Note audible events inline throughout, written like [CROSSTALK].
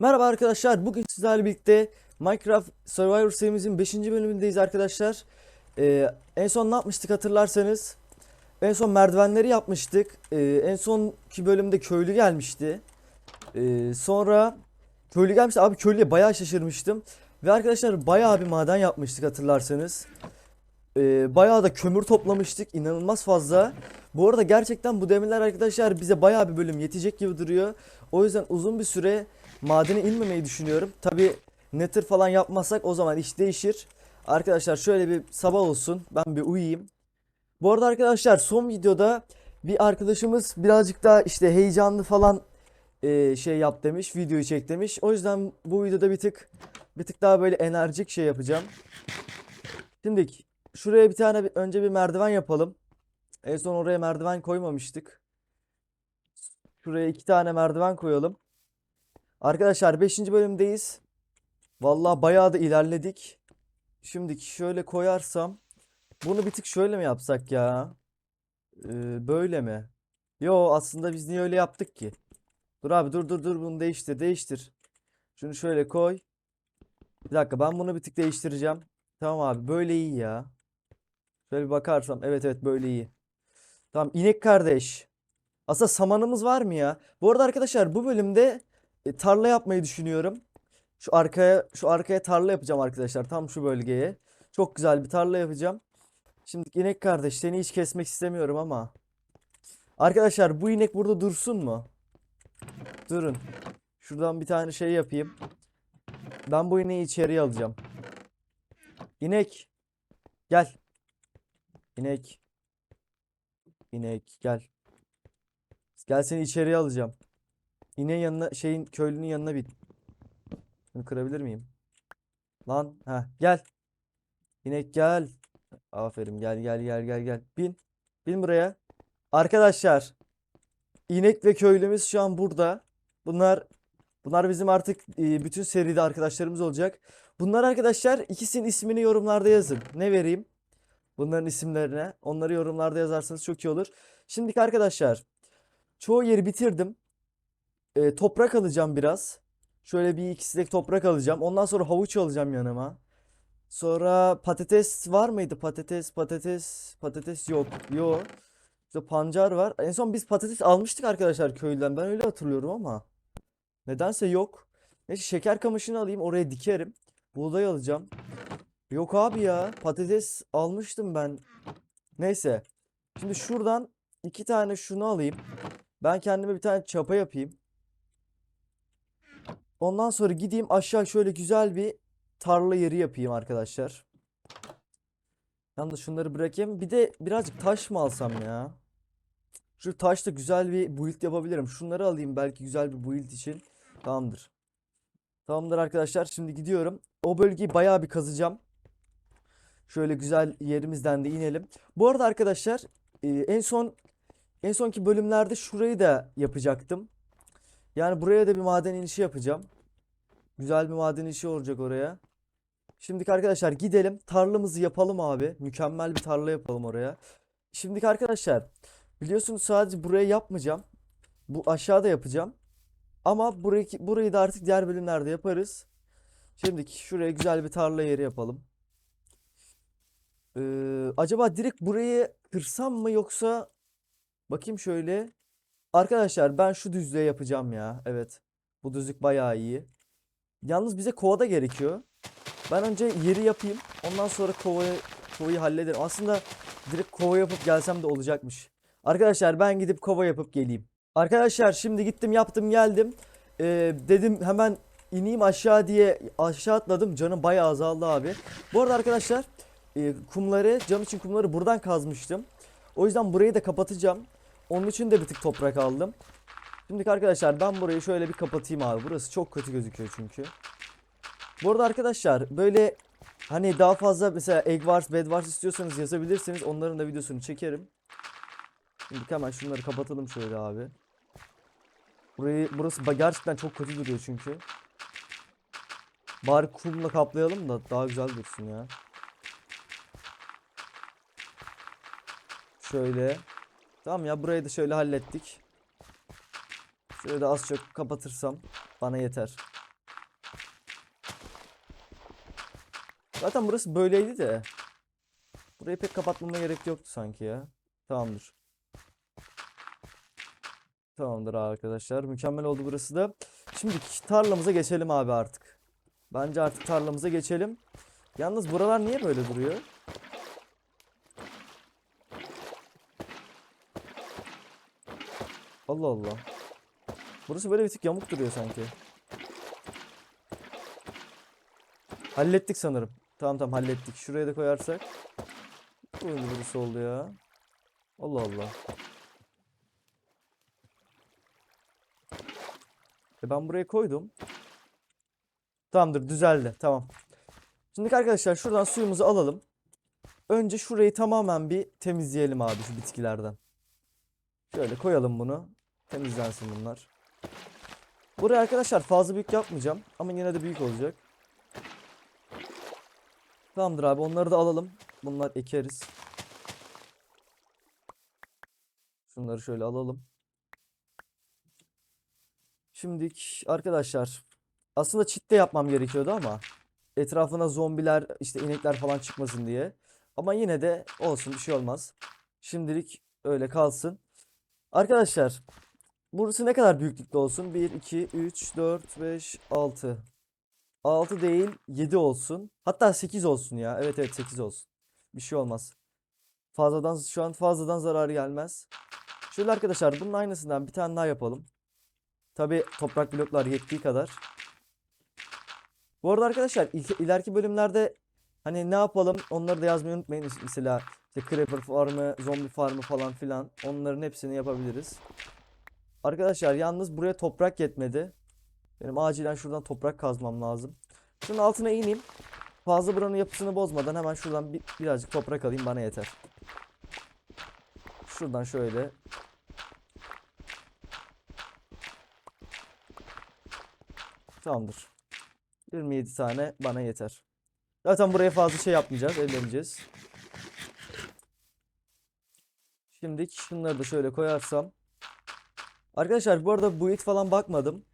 Merhaba arkadaşlar. Bugün sizlerle birlikte Minecraft Survivor serimizin 5. bölümündeyiz arkadaşlar. Ee, en son ne yapmıştık hatırlarsanız? En son merdivenleri yapmıştık. Ee, en sonki bölümde köylü gelmişti. Ee, sonra köylü gelmişti. Abi köylüye bayağı şaşırmıştım. Ve arkadaşlar bayağı bir maden yapmıştık hatırlarsanız. Ee, bayağı da kömür toplamıştık. inanılmaz fazla. Bu arada gerçekten bu demirler arkadaşlar bize bayağı bir bölüm yetecek gibi duruyor. O yüzden uzun bir süre madene inmemeyi düşünüyorum. Tabi nether falan yapmazsak o zaman iş değişir. Arkadaşlar şöyle bir sabah olsun. Ben bir uyuyayım. Bu arada arkadaşlar son videoda bir arkadaşımız birazcık daha işte heyecanlı falan e, şey yap demiş. Videoyu çek demiş. O yüzden bu videoda bir tık bir tık daha böyle enerjik şey yapacağım. Şimdi şuraya bir tane önce bir merdiven yapalım. En son oraya merdiven koymamıştık. Şuraya iki tane merdiven koyalım. Arkadaşlar 5. bölümdeyiz. Vallahi bayağı da ilerledik. Şimdi şöyle koyarsam bunu bir tık şöyle mi yapsak ya? Ee, böyle mi? Yo aslında biz niye öyle yaptık ki? Dur abi dur dur dur bunu değiştir değiştir. Şunu şöyle koy. Bir dakika ben bunu bir tık değiştireceğim. Tamam abi böyle iyi ya. Şöyle bir bakarsam evet evet böyle iyi. Tamam inek kardeş. Aslında samanımız var mı ya? Bu arada arkadaşlar bu bölümde e, tarla yapmayı düşünüyorum. Şu arkaya şu arkaya tarla yapacağım arkadaşlar. Tam şu bölgeye. Çok güzel bir tarla yapacağım. Şimdi inek kardeş seni hiç kesmek istemiyorum ama. Arkadaşlar bu inek burada dursun mu? Durun. Şuradan bir tane şey yapayım. Ben bu ineği içeriye alacağım. İnek. Gel. İnek. İnek gel. Gel seni içeriye alacağım. İneğin yanına şeyin köylünün yanına bin. Bunu kırabilir miyim? Lan ha gel. İnek gel. Aferin gel gel gel gel gel. Bin. Bin buraya. Arkadaşlar. İnek ve köylümüz şu an burada. Bunlar bunlar bizim artık e, bütün seride arkadaşlarımız olacak. Bunlar arkadaşlar ikisinin ismini yorumlarda yazın. Ne vereyim? Bunların isimlerine. Onları yorumlarda yazarsanız çok iyi olur. Şimdiki arkadaşlar. Çoğu yeri bitirdim. E, toprak alacağım biraz. Şöyle bir iki sinek toprak alacağım. Ondan sonra havuç alacağım yanıma. Sonra patates var mıydı? Patates, patates, patates yok. Yok. İşte pancar var. En son biz patates almıştık arkadaşlar köyden. Ben öyle hatırlıyorum ama. Nedense yok. Neyse şeker kamışını alayım. Oraya dikerim. Buğday alacağım. Yok abi ya. Patates almıştım ben. Neyse. Şimdi şuradan iki tane şunu alayım. Ben kendime bir tane çapa yapayım. Ondan sonra gideyim aşağı şöyle güzel bir tarla yeri yapayım arkadaşlar. Yalnız şunları bırakayım. Bir de birazcık taş mı alsam ya? Şu taşla güzel bir build yapabilirim. Şunları alayım belki güzel bir build için. Tamamdır. Tamamdır arkadaşlar. Şimdi gidiyorum. O bölgeyi bayağı bir kazacağım. Şöyle güzel yerimizden de inelim. Bu arada arkadaşlar e, en son en sonki bölümlerde şurayı da yapacaktım. Yani buraya da bir maden inişi yapacağım. Güzel bir maden inişi olacak oraya. Şimdiki arkadaşlar gidelim. Tarlamızı yapalım abi. Mükemmel bir tarla yapalım oraya. Şimdiki arkadaşlar biliyorsunuz sadece buraya yapmayacağım. Bu aşağıda yapacağım. Ama burayı, burayı da artık diğer bölümlerde yaparız. Şimdiki şuraya güzel bir tarla yeri yapalım. Ee, acaba direkt burayı kırsam mı yoksa bakayım şöyle. Arkadaşlar ben şu düzlüğe yapacağım ya. Evet. Bu düzlük bayağı iyi. Yalnız bize kova da gerekiyor. Ben önce yeri yapayım. Ondan sonra kovayı, kovayı hallederim. Aslında direkt kova yapıp gelsem de olacakmış. Arkadaşlar ben gidip kova yapıp geleyim. Arkadaşlar şimdi gittim yaptım geldim. Ee, dedim hemen ineyim aşağı diye aşağı atladım. Canım bayağı azaldı abi. Bu arada arkadaşlar e, kumları cam için kumları buradan kazmıştım. O yüzden burayı da kapatacağım. Onun için de bir tık toprak aldım. Şimdi arkadaşlar ben burayı şöyle bir kapatayım abi. Burası çok kötü gözüküyor çünkü. Bu arada arkadaşlar böyle hani daha fazla mesela Egg Wars, Bed Wars istiyorsanız yazabilirsiniz. Onların da videosunu çekerim. Şimdi hemen şunları kapatalım şöyle abi. Burayı burası gerçekten çok kötü duruyor çünkü. Bari kumla kaplayalım da daha güzel dursun ya. Şöyle. Tamam ya burayı da şöyle hallettik. Şöyle de az çok kapatırsam bana yeter. Zaten burası böyleydi de. Burayı pek kapatmama gerek yoktu sanki ya. Tamamdır. Tamamdır arkadaşlar. Mükemmel oldu burası da. Şimdi tarlamıza geçelim abi artık. Bence artık tarlamıza geçelim. Yalnız buralar niye böyle duruyor? Allah Allah. Burası böyle bir tık yamuk duruyor sanki. Hallettik sanırım. Tamam tamam hallettik. Şuraya da koyarsak. Böyle burası oldu ya. Allah Allah. E ben buraya koydum. Tamamdır düzeldi. Tamam. Şimdi arkadaşlar şuradan suyumuzu alalım. Önce şurayı tamamen bir temizleyelim abi şu bitkilerden. Şöyle koyalım bunu. Temizlensin bunlar. Buraya arkadaşlar fazla büyük yapmayacağım. Ama yine de büyük olacak. Tamamdır abi onları da alalım. Bunlar ekeriz. Şunları şöyle alalım. Şimdilik arkadaşlar aslında çit de yapmam gerekiyordu ama etrafına zombiler işte inekler falan çıkmasın diye. Ama yine de olsun bir şey olmaz. Şimdilik öyle kalsın. Arkadaşlar burası ne kadar büyüklükte olsun? 1, 2, 3, 4, 5, 6. 6 değil 7 olsun. Hatta 8 olsun ya. Evet evet 8 olsun. Bir şey olmaz. Fazladan şu an fazladan zarar gelmez. Şöyle arkadaşlar bunun aynısından bir tane daha yapalım. Tabi toprak bloklar yettiği kadar. Bu arada arkadaşlar il- ileriki bölümlerde hani ne yapalım onları da yazmayı unutmayın. Mes- Mesela işte creeper farmı, zombi farmı falan filan onların hepsini yapabiliriz. Arkadaşlar yalnız buraya toprak yetmedi. Benim acilen şuradan toprak kazmam lazım. Şunun altına ineyim. Fazla buranın yapısını bozmadan hemen şuradan bir, birazcık toprak alayım bana yeter. Şuradan şöyle. Tamamdır. 27 tane bana yeter. Zaten buraya fazla şey yapmayacağız. Elleneceğiz. Şimdi şunları da şöyle koyarsam. Arkadaşlar bu arada bu it falan bakmadım.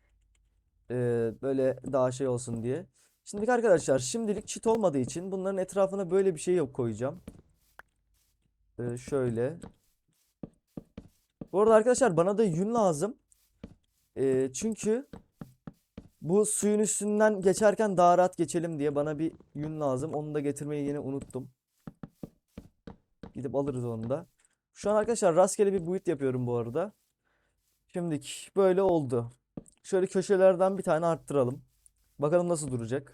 Ee, böyle daha şey olsun diye. Şimdi arkadaşlar şimdilik çit olmadığı için bunların etrafına böyle bir şey yok koyacağım. Ee, şöyle. Bu arada arkadaşlar bana da yün lazım. Ee, çünkü bu suyun üstünden geçerken daha rahat geçelim diye bana bir yün lazım. Onu da getirmeyi yine unuttum. Gidip alırız onu da. Şu an arkadaşlar rastgele bir build yapıyorum bu arada. Şimdilik böyle oldu. Şöyle köşelerden bir tane arttıralım. Bakalım nasıl duracak.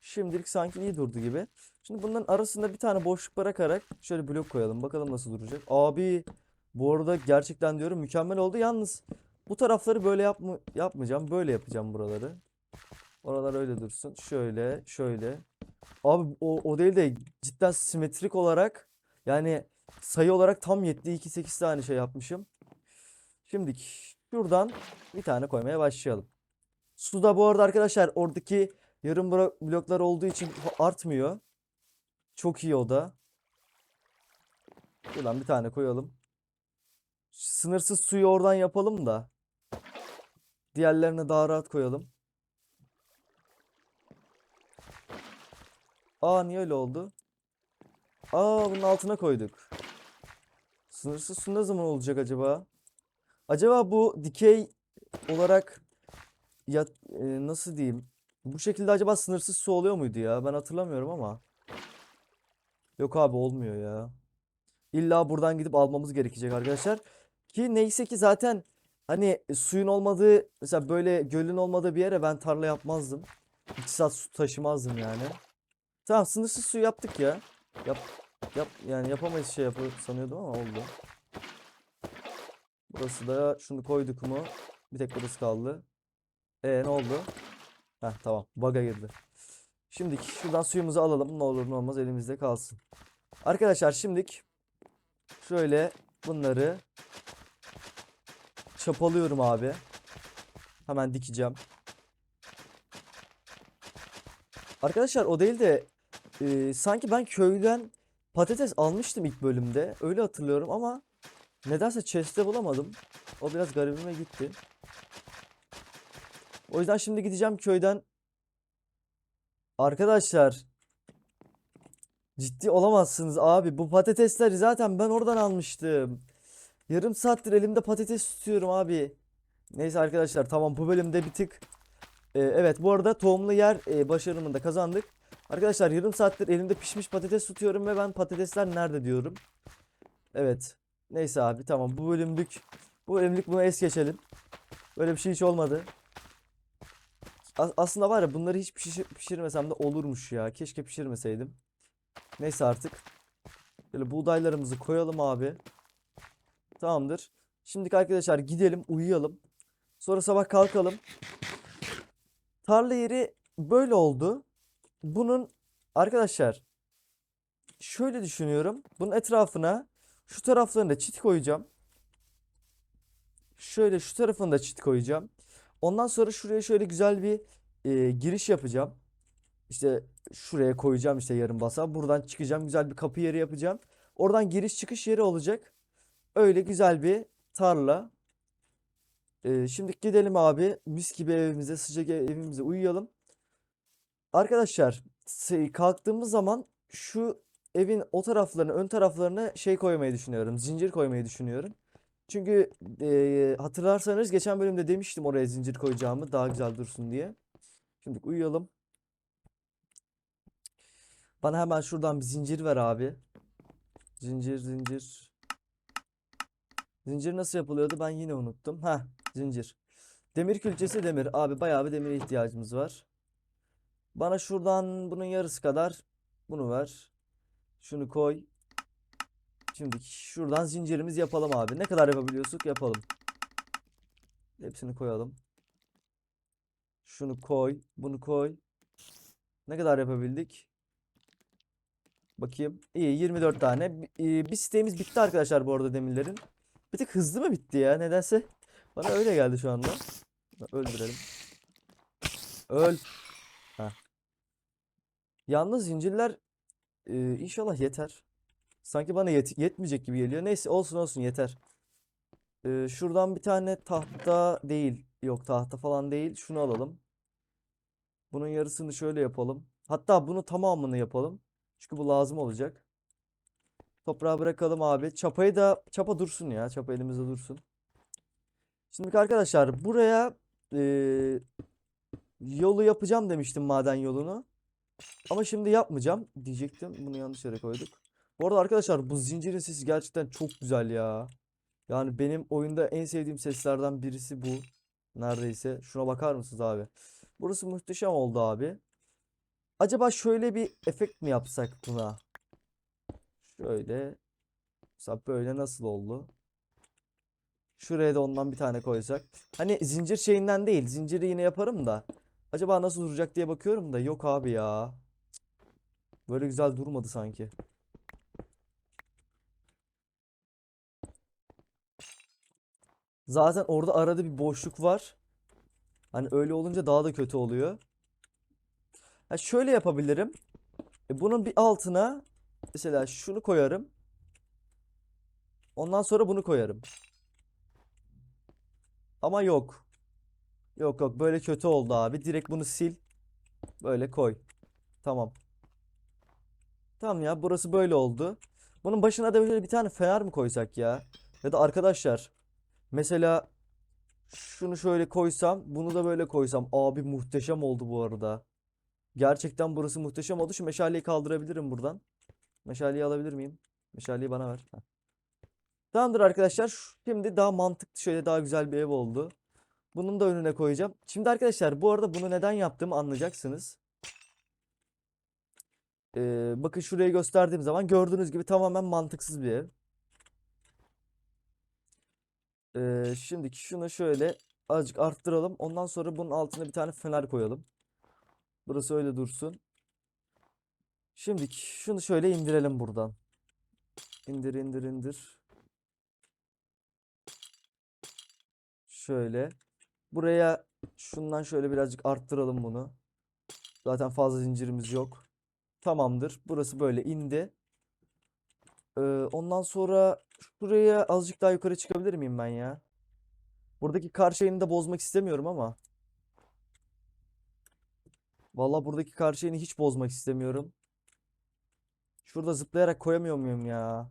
Şimdilik sanki iyi durdu gibi. Şimdi bunların arasında bir tane boşluk bırakarak şöyle blok koyalım. Bakalım nasıl duracak. Abi bu arada gerçekten diyorum mükemmel oldu. Yalnız bu tarafları böyle yapma, yapmayacağım. Böyle yapacağım buraları. Oralar öyle dursun. Şöyle, şöyle. Abi o, o değil de cidden simetrik olarak yani sayı olarak tam yetti. 2 8 tane şey yapmışım. Şimdi şuradan bir tane koymaya başlayalım. Suda bu arada arkadaşlar oradaki yarım blo- bloklar olduğu için artmıyor. Çok iyi o da. Şuradan bir tane koyalım. Sınırsız suyu oradan yapalım da. Diğerlerini daha rahat koyalım. Aa niye öyle oldu? Aa bunun altına koyduk. Sınırsız su ne zaman olacak acaba? Acaba bu dikey olarak ya e, nasıl diyeyim? Bu şekilde acaba sınırsız su oluyor muydu ya? Ben hatırlamıyorum ama. Yok abi olmuyor ya. İlla buradan gidip almamız gerekecek arkadaşlar. Ki neyse ki zaten hani suyun olmadığı mesela böyle gölün olmadığı bir yere ben tarla yapmazdım. 2 saat su taşımazdım yani. Tamam sınırsız su yaptık ya. Yap yap yani yapamayız şey yapı sanıyordum ama oldu. Burası da şunu koyduk mu? Bir tek burası kaldı. E ne oldu? Heh tamam. Bug'a girdi. Şimdi şuradan suyumuzu alalım. Ne olur ne olmaz elimizde kalsın. Arkadaşlar şimdilik şöyle bunları çapalıyorum abi. Hemen dikeceğim. Arkadaşlar o değil de e, sanki ben köyden patates almıştım ilk bölümde. Öyle hatırlıyorum ama nedense chest'te bulamadım. O biraz garibime gitti. O yüzden şimdi gideceğim köyden Arkadaşlar ciddi olamazsınız abi. Bu patatesleri zaten ben oradan almıştım. Yarım saattir elimde patates tutuyorum abi. Neyse arkadaşlar tamam bu bölümde bir tık Ee, evet bu arada tohumlu yer e, başarımını kazandık. Arkadaşlar yarım saattir elimde pişmiş patates tutuyorum ve ben patatesler nerede diyorum. Evet. Neyse abi tamam bu bölümlük bu bölümlük bunu es geçelim. Böyle bir şey hiç olmadı. A- aslında var ya bunları hiç pişir- pişirmesem de olurmuş ya. Keşke pişirmeseydim. Neyse artık. Böyle buğdaylarımızı koyalım abi. Tamamdır. Şimdi arkadaşlar gidelim uyuyalım. Sonra sabah kalkalım. Tarla yeri böyle oldu. Bunun arkadaşlar şöyle düşünüyorum. Bunun etrafına şu taraflarında çit koyacağım. Şöyle şu tarafında çit koyacağım. Ondan sonra şuraya şöyle güzel bir e, giriş yapacağım. İşte şuraya koyacağım işte yarım basağı. Buradan çıkacağım. Güzel bir kapı yeri yapacağım. Oradan giriş çıkış yeri olacak. Öyle güzel bir tarla. Ee, şimdi gidelim abi. Mis gibi evimize, sıcak ev- evimize uyuyalım. Arkadaşlar, kalktığımız zaman şu evin o taraflarına, ön taraflarına şey koymayı düşünüyorum. Zincir koymayı düşünüyorum. Çünkü e, hatırlarsanız geçen bölümde demiştim oraya zincir koyacağımı daha güzel dursun diye. Şimdi uyuyalım. Bana hemen şuradan bir zincir ver abi. Zincir, zincir. Zincir nasıl yapılıyordu? Ben yine unuttum. Heh, zincir. Demir külçesi demir. Abi bayağı bir demire ihtiyacımız var. Bana şuradan bunun yarısı kadar bunu ver. Şunu koy. Şimdi şuradan zincirimizi yapalım abi. Ne kadar yapabiliyorsak yapalım. Hepsini koyalım. Şunu koy. Bunu koy. Ne kadar yapabildik? Bakayım. İyi 24 tane. E, Bir siteğimiz bitti arkadaşlar bu arada demirlerin. Bir tık hızlı mı bitti ya nedense? Bana öyle geldi şu anda. Öldürelim. Öl. Yalnız zincirler e, inşallah yeter. Sanki bana yet- yetmeyecek gibi geliyor. Neyse olsun olsun yeter. E, şuradan bir tane tahta değil. Yok tahta falan değil. Şunu alalım. Bunun yarısını şöyle yapalım. Hatta bunu tamamını yapalım. Çünkü bu lazım olacak. Toprağa bırakalım abi. Çapayı da çapa dursun ya. Çapa elimizde dursun. Şimdi arkadaşlar buraya eee, yolu yapacağım demiştim maden yolunu. Ama şimdi yapmayacağım diyecektim. Bunu yanlış yere koyduk. Bu arada arkadaşlar bu zincirin sesi gerçekten çok güzel ya. Yani benim oyunda en sevdiğim seslerden birisi bu. Neredeyse. Şuna bakar mısınız abi? Burası muhteşem oldu abi. Acaba şöyle bir efekt mi yapsak buna? Şöyle. Mesela böyle nasıl oldu? Şuraya da ondan bir tane koysak. Hani zincir şeyinden değil. Zinciri yine yaparım da. Acaba nasıl duracak diye bakıyorum da. Yok abi ya. Böyle güzel durmadı sanki. Zaten orada arada bir boşluk var. Hani öyle olunca daha da kötü oluyor. Ha şöyle yapabilirim. E bunun bir altına mesela şunu koyarım. Ondan sonra bunu koyarım. Ama yok. Yok yok böyle kötü oldu abi. Direkt bunu sil. Böyle koy. Tamam. Tamam ya burası böyle oldu. Bunun başına da böyle bir tane fener mi koysak ya? Ya da arkadaşlar mesela şunu şöyle koysam bunu da böyle koysam. Abi muhteşem oldu bu arada. Gerçekten burası muhteşem oldu. Şu meşaleyi kaldırabilirim buradan. Meşaleyi alabilir miyim? Meşaleyi bana ver. Tamamdır arkadaşlar. Şimdi daha mantıklı şöyle daha güzel bir ev oldu. Bunun da önüne koyacağım. Şimdi arkadaşlar bu arada bunu neden yaptığımı anlayacaksınız. Ee, bakın şurayı gösterdiğim zaman gördüğünüz gibi tamamen mantıksız bir ev. Ee, şimdi şunu şöyle azıcık arttıralım. Ondan sonra bunun altına bir tane fener koyalım. Burası öyle dursun. Şimdi şunu şöyle indirelim buradan. İndir indir indir. Şöyle. Buraya şundan şöyle birazcık arttıralım bunu. Zaten fazla zincirimiz yok. Tamamdır. Burası böyle indi. Ee, ondan sonra şuraya azıcık daha yukarı çıkabilir miyim ben ya? Buradaki kar şeyini de bozmak istemiyorum ama. Vallahi buradaki karşıyeni hiç bozmak istemiyorum. Şurada zıplayarak koyamıyor muyum ya?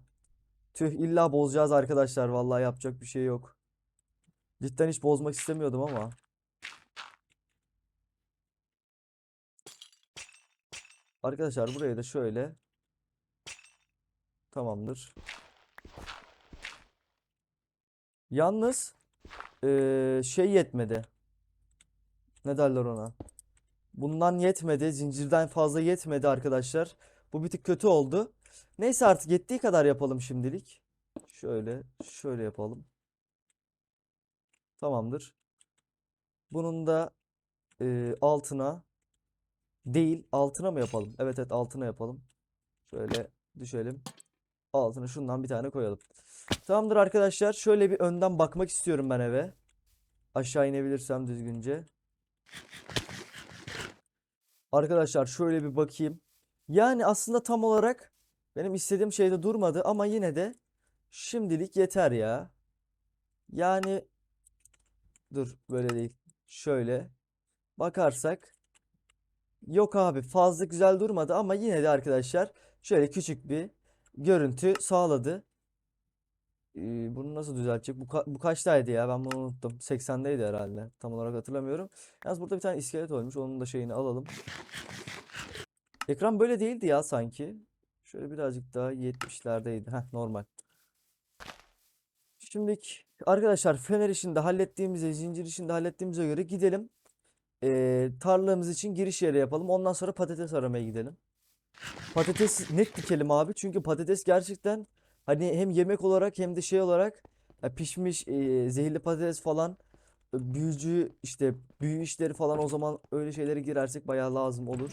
Tüh illa bozacağız arkadaşlar. Vallahi yapacak bir şey yok. Cidden hiç bozmak istemiyordum ama. Arkadaşlar burayı da şöyle. Tamamdır. Yalnız eee, şey yetmedi. Ne derler ona? Bundan yetmedi. Zincirden fazla yetmedi arkadaşlar. Bu bir tık kötü oldu. Neyse artık yettiği kadar yapalım şimdilik. Şöyle, şöyle yapalım. Tamamdır. Bunun da eee, altına değil, altına mı yapalım? Evet evet altına yapalım. Şöyle düşelim. Altına şundan bir tane koyalım. Tamamdır arkadaşlar. Şöyle bir önden bakmak istiyorum ben eve. Aşağı inebilirsem düzgünce. Arkadaşlar şöyle bir bakayım. Yani aslında tam olarak benim istediğim şeyde durmadı ama yine de şimdilik yeter ya. Yani dur böyle değil. Şöyle bakarsak yok abi fazla güzel durmadı ama yine de arkadaşlar şöyle küçük bir görüntü sağladı. Ee, bunu nasıl düzeltecek? Bu, ka- bu kaçtaydı ya? Ben bunu unuttum. 80'deydi herhalde. Tam olarak hatırlamıyorum. Yalnız burada bir tane iskelet olmuş. Onun da şeyini alalım. Ekran böyle değildi ya sanki. Şöyle birazcık daha 70'lerdeydi. Heh, normal. Şimdi arkadaşlar fener işini de hallettiğimize, zincir işini de hallettiğimize göre gidelim. Ee, tarlamız için giriş yeri yapalım. Ondan sonra patates aramaya gidelim. Patates net dikelim abi. Çünkü patates gerçekten hani hem yemek olarak hem de şey olarak pişmiş e, zehirli patates falan e, büyücü işte büyü işleri falan o zaman öyle şeylere girersek bayağı lazım olur.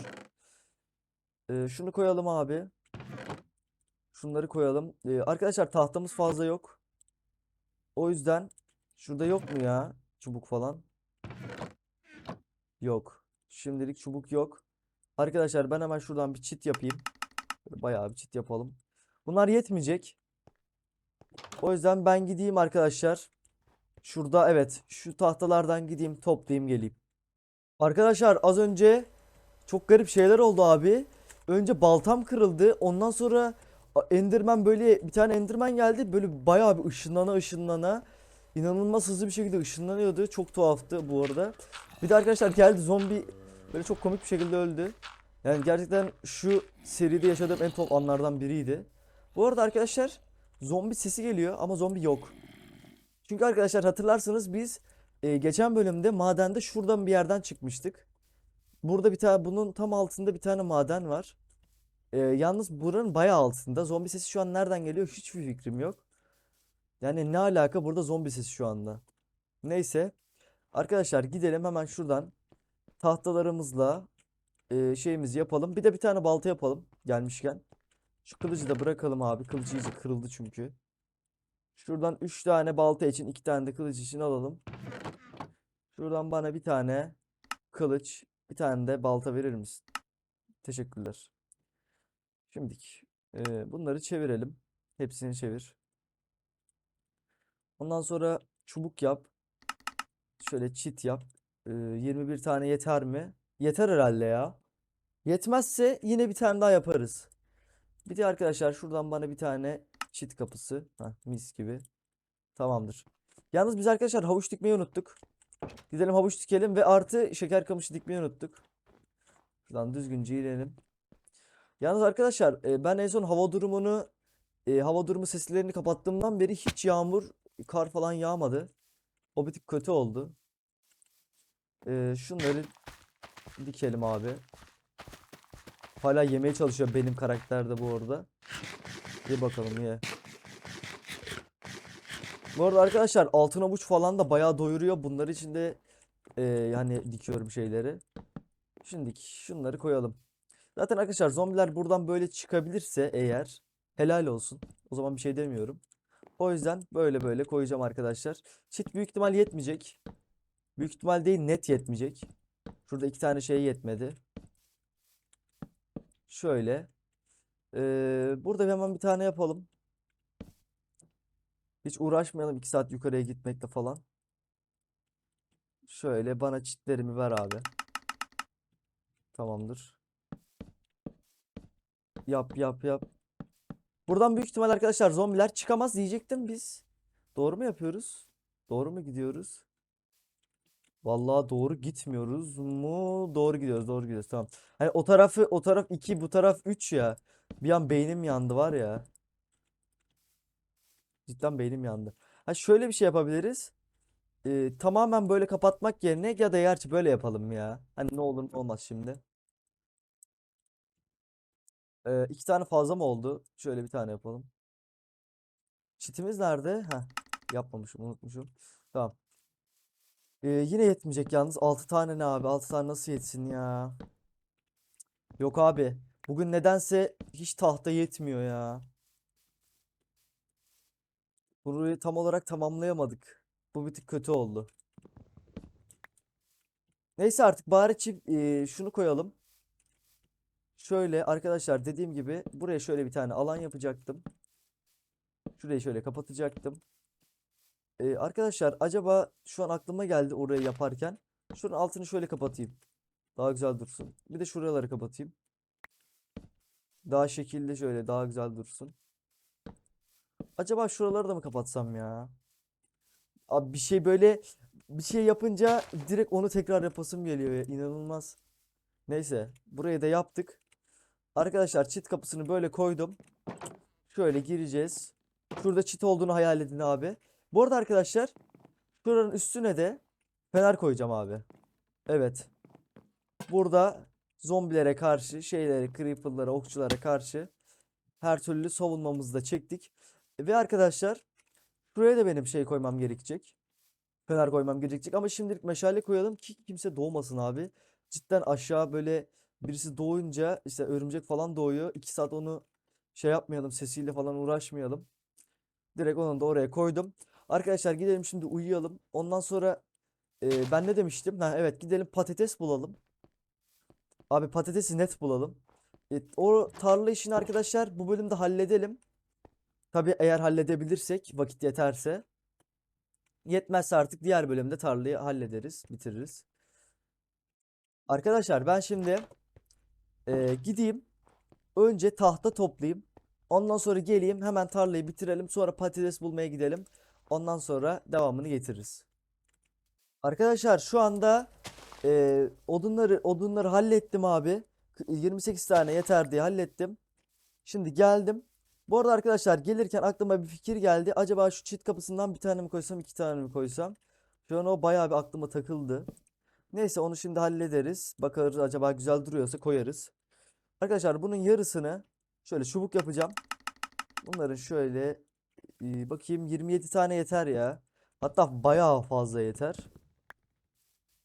E, şunu koyalım abi. Şunları koyalım. E, arkadaşlar tahtamız fazla yok. O yüzden şurada yok mu ya çubuk falan? Yok. Şimdilik çubuk yok. Arkadaşlar ben hemen şuradan bir çit yapayım. Bayağı bir çit yapalım. Bunlar yetmeyecek. O yüzden ben gideyim arkadaşlar. Şurada evet şu tahtalardan gideyim toplayayım geleyim. Arkadaşlar az önce çok garip şeyler oldu abi. Önce baltam kırıldı. Ondan sonra Enderman böyle bir tane Enderman geldi. Böyle bayağı bir ışınlana ışınlana. inanılmaz hızlı bir şekilde ışınlanıyordu. Çok tuhaftı bu arada. Bir de arkadaşlar geldi zombi böyle çok komik bir şekilde öldü. Yani gerçekten şu seride yaşadığım en top anlardan biriydi. Bu arada arkadaşlar zombi sesi geliyor ama zombi yok. Çünkü arkadaşlar hatırlarsınız biz e, geçen bölümde madende şuradan bir yerden çıkmıştık. Burada bir tane bunun tam altında bir tane maden var. E, yalnız buranın bayağı altında. Zombi sesi şu an nereden geliyor hiçbir fikrim yok. Yani ne alaka burada zombi sesi şu anda. Neyse. Arkadaşlar gidelim hemen şuradan tahtalarımızla e, şeyimizi yapalım. Bir de bir tane balta yapalım gelmişken. Şu kılıcı da bırakalım abi. Kılıcı iyice kırıldı çünkü. Şuradan 3 tane balta için 2 tane de kılıç için alalım. Şuradan bana bir tane kılıç, bir tane de balta verir misin? Teşekkürler. Şimdilik e, bunları çevirelim. Hepsini çevir. Ondan sonra çubuk yap. Şöyle çit yap. E, 21 tane yeter mi? Yeter herhalde ya. Yetmezse yine bir tane daha yaparız. Bir de arkadaşlar şuradan bana bir tane çit kapısı. Heh, mis gibi. Tamamdır. Yalnız biz arkadaşlar havuç dikmeyi unuttuk. Gidelim havuç dikelim ve artı şeker kamışı dikmeyi unuttuk. Şuradan düzgünce inelim. Yalnız arkadaşlar e, ben en son hava durumunu e, hava durumu seslerini kapattığımdan beri hiç yağmur, kar falan yağmadı. O bir tık kötü oldu. E, şunları dikelim abi. Hala yemeye çalışıyor benim karakter de bu arada. Ye bakalım ye. Bu arada arkadaşlar altın avuç falan da bayağı doyuruyor. Bunlar için de e, yani dikiyorum şeyleri. Şimdi şunları koyalım. Zaten arkadaşlar zombiler buradan böyle çıkabilirse eğer helal olsun. O zaman bir şey demiyorum. O yüzden böyle böyle koyacağım arkadaşlar. Çit büyük ihtimal yetmeyecek. Büyük ihtimal değil net yetmeyecek. Şurada iki tane şey yetmedi. Şöyle. Ee, burada hemen bir tane yapalım. Hiç uğraşmayalım 2 saat yukarıya gitmekle falan. Şöyle bana çitlerimi ver abi. Tamamdır. Yap yap yap. Buradan büyük ihtimal arkadaşlar zombiler çıkamaz diyecektim biz. Doğru mu yapıyoruz? Doğru mu gidiyoruz? Vallahi doğru gitmiyoruz mu? Doğru gidiyoruz, doğru gidiyoruz. Tamam. Hani o tarafı o taraf 2, bu taraf 3 ya. Bir an beynim yandı var ya. Cidden beynim yandı. Ha şöyle bir şey yapabiliriz. Ee, tamamen böyle kapatmak yerine ya da gerçi böyle yapalım ya. Hani ne olur ne olmaz şimdi. Ee, iki tane fazla mı oldu? Şöyle bir tane yapalım. Çitimiz nerede? Ha, yapmamışım, unutmuşum. Tamam. Ee, yine yetmeyecek yalnız. 6 tane ne abi? 6 tane nasıl yetsin ya? Yok abi. Bugün nedense hiç tahta yetmiyor ya. Burayı tam olarak tamamlayamadık. Bu bir tık kötü oldu. Neyse artık bari çip e, şunu koyalım. Şöyle arkadaşlar dediğim gibi buraya şöyle bir tane alan yapacaktım. Şurayı şöyle kapatacaktım. Ee, arkadaşlar acaba şu an aklıma geldi orayı yaparken. Şunun altını şöyle kapatayım. Daha güzel dursun. Bir de şuraları kapatayım. Daha şekilli şöyle daha güzel dursun. Acaba şuraları da mı kapatsam ya? Abi bir şey böyle bir şey yapınca direkt onu tekrar yapasım geliyor ya. İnanılmaz. Neyse burayı da yaptık. Arkadaşlar çit kapısını böyle koydum. Şöyle gireceğiz. Şurada çit olduğunu hayal edin abi. Bu arada arkadaşlar şuranın üstüne de fener koyacağım abi. Evet. Burada zombilere karşı, şeylere, creeper'lara, okçulara karşı her türlü savunmamızı da çektik. Ve arkadaşlar şuraya da benim şey koymam gerekecek. Fener koymam gerekecek ama şimdilik meşale koyalım ki kimse doğmasın abi. Cidden aşağı böyle birisi doğunca işte örümcek falan doğuyor. 2 saat onu şey yapmayalım sesiyle falan uğraşmayalım. Direkt onu da oraya koydum. Arkadaşlar gidelim şimdi uyuyalım. Ondan sonra e, ben ne demiştim? Ha, evet gidelim patates bulalım. Abi patatesi net bulalım. E, o tarla işini arkadaşlar bu bölümde halledelim. Tabii eğer halledebilirsek vakit yeterse. Yetmezse artık diğer bölümde tarlayı hallederiz, bitiririz. Arkadaşlar ben şimdi e, gideyim. Önce tahta toplayayım. Ondan sonra geleyim hemen tarlayı bitirelim. Sonra patates bulmaya gidelim. Ondan sonra devamını getiririz. Arkadaşlar şu anda e, odunları odunları hallettim abi. K- 28 tane yeter diye hallettim. Şimdi geldim. Bu arada arkadaşlar gelirken aklıma bir fikir geldi. Acaba şu çit kapısından bir tane mi koysam, iki tane mi koysam? Şu an o bayağı bir aklıma takıldı. Neyse onu şimdi hallederiz. Bakarız acaba güzel duruyorsa koyarız. Arkadaşlar bunun yarısını şöyle çubuk yapacağım. Bunların şöyle e, bakayım 27 tane yeter ya. Hatta bayağı fazla yeter.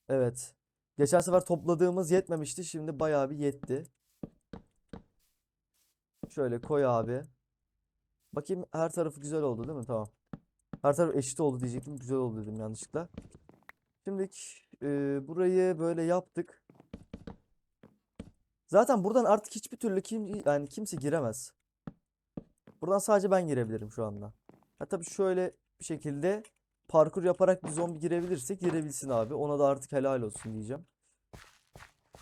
Evet. Geçen sefer topladığımız yetmemişti. Şimdi bayağı bir yetti. Şöyle koy abi. Bakayım her tarafı güzel oldu değil mi? Tamam. Her taraf eşit oldu diyecektim. Güzel oldu dedim yanlışlıkla. Şimdi burayı böyle yaptık. Zaten buradan artık hiçbir türlü kim yani kimse giremez. Buradan sadece ben girebilirim şu anda. Ha tabii şöyle bir şekilde parkur yaparak bir zombi girebilirsek girebilsin abi. Ona da artık helal olsun diyeceğim.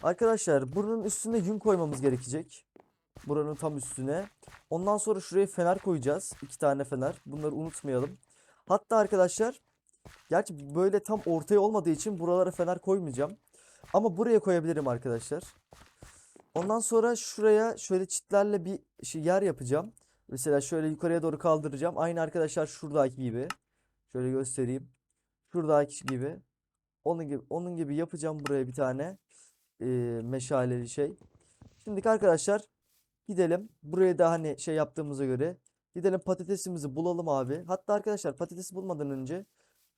Arkadaşlar buranın üstüne yün koymamız gerekecek. Buranın tam üstüne. Ondan sonra şuraya fener koyacağız. İki tane fener. Bunları unutmayalım. Hatta arkadaşlar gerçi böyle tam ortaya olmadığı için buralara fener koymayacağım. Ama buraya koyabilirim arkadaşlar. Ondan sonra şuraya şöyle çitlerle bir şey yer yapacağım. Mesela şöyle yukarıya doğru kaldıracağım. Aynı arkadaşlar şuradaki gibi. Şöyle göstereyim. Şuradaki gibi. Onun gibi onun gibi yapacağım buraya bir tane e, meşaleli şey. Şimdi arkadaşlar gidelim. Buraya da hani şey yaptığımıza göre gidelim patatesimizi bulalım abi. Hatta arkadaşlar patatesi bulmadan önce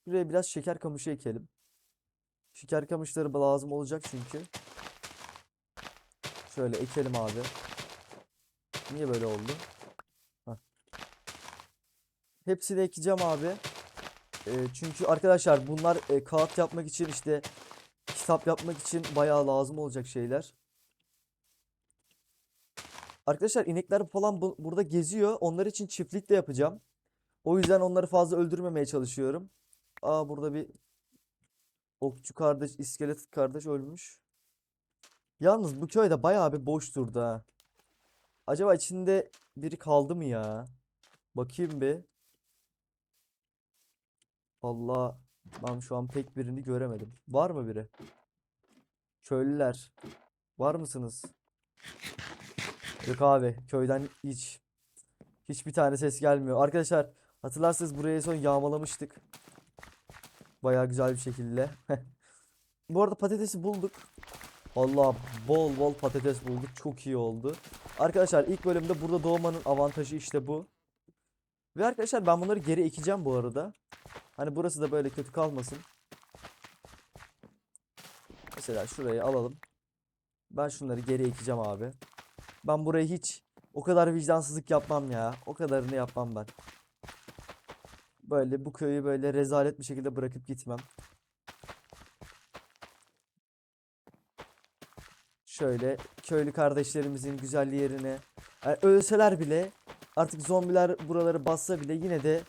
buraya biraz şeker kamışı ekelim. Şeker kamışları lazım olacak çünkü. Şöyle ekelim abi. Niye böyle oldu? Heh. Hepsini ekeceğim abi. Ee, çünkü arkadaşlar bunlar e, kağıt yapmak için işte kitap yapmak için bayağı lazım olacak şeyler. Arkadaşlar inekler falan bu- burada geziyor. Onlar için çiftlik de yapacağım. O yüzden onları fazla öldürmemeye çalışıyorum. Aa burada bir okçu kardeş, iskelet kardeş ölmüş. Yalnız bu köyde bayağı bir boş durdu ha. Acaba içinde biri kaldı mı ya? Bakayım bir. Allah ben şu an pek birini göremedim. Var mı biri? Köylüler. Var mısınız? Yok abi köyden hiç hiçbir tane ses gelmiyor. Arkadaşlar hatırlarsanız burayı son yağmalamıştık. Bayağı güzel bir şekilde. [LAUGHS] Bu arada patatesi bulduk. Allah bol bol patates bulduk. Çok iyi oldu. Arkadaşlar ilk bölümde burada doğmanın avantajı işte bu. Ve arkadaşlar ben bunları geri ekeceğim bu arada. Hani burası da böyle kötü kalmasın. Mesela şurayı alalım. Ben şunları geri ekeceğim abi. Ben burayı hiç o kadar vicdansızlık yapmam ya. O kadarını yapmam ben. Böyle bu köyü böyle rezalet bir şekilde bırakıp gitmem. Şöyle köylü kardeşlerimizin güzelliği yerine yani ölseler bile artık zombiler buraları bassa bile yine de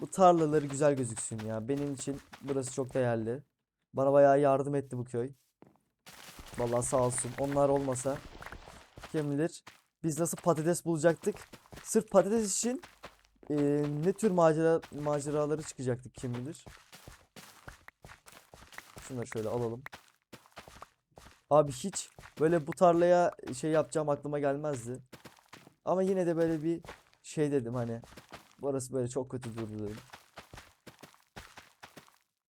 bu tarlaları güzel gözüksün ya. Benim için burası çok değerli. Bana bayağı yardım etti bu köy. Vallahi sağ olsun. Onlar olmasa kim bilir biz nasıl patates bulacaktık. Sırf patates için eee, ne tür macera maceraları çıkacaktık kim bilir. Şunları şöyle alalım. Abi hiç böyle bu tarlaya şey yapacağım aklıma gelmezdi. Ama yine de böyle bir şey dedim hani. Burası böyle çok kötü durdu dedim.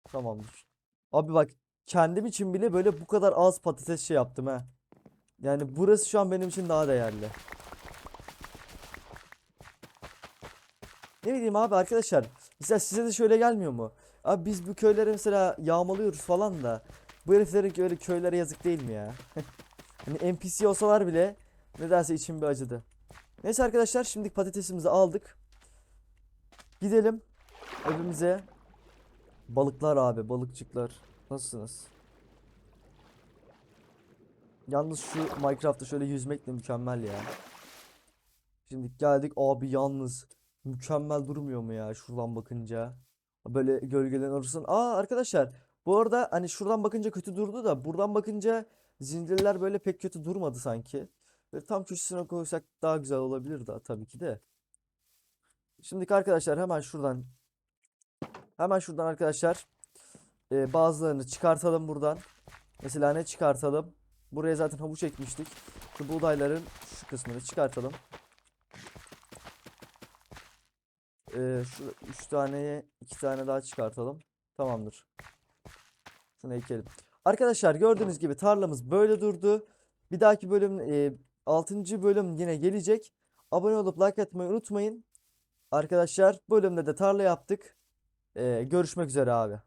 Tamamdır. Abi bak kendim için bile böyle bu kadar az patates şey yaptım ha. Yani burası şu an benim için daha değerli. Ne bileyim abi arkadaşlar. Mesela size de şöyle gelmiyor mu? Abi biz bu köyleri mesela yağmalıyoruz falan da. Bu heriflerin öyle köylere yazık değil mi ya? [LAUGHS] Hani NPC olsalar bile nedense içim bir acıdı. Neyse arkadaşlar şimdi patatesimizi aldık. Gidelim evimize. Balıklar abi balıkçıklar. Nasılsınız? Yalnız şu Minecraft'ta şöyle yüzmek de mükemmel ya. Şimdi geldik abi yalnız mükemmel durmuyor mu ya şuradan bakınca? Böyle gölgelerin arasından. Aa arkadaşlar bu arada hani şuradan bakınca kötü durdu da buradan bakınca zincirler böyle pek kötü durmadı sanki. Böyle tam köşesine koysak daha güzel olabilirdi tabii ki de. Şimdiki arkadaşlar hemen şuradan hemen şuradan arkadaşlar e, bazılarını çıkartalım buradan. Mesela ne çıkartalım? Buraya zaten havuç ekmiştik. Şu buğdayların şu kısmını çıkartalım. Ee, şu üç taneye iki tane daha çıkartalım. Tamamdır. Şunu ekelim. Arkadaşlar gördüğünüz gibi tarlamız böyle durdu. Bir dahaki bölüm e, 6. bölüm yine gelecek. Abone olup like atmayı unutmayın. Arkadaşlar bölümde de tarla yaptık. Ee, görüşmek üzere abi.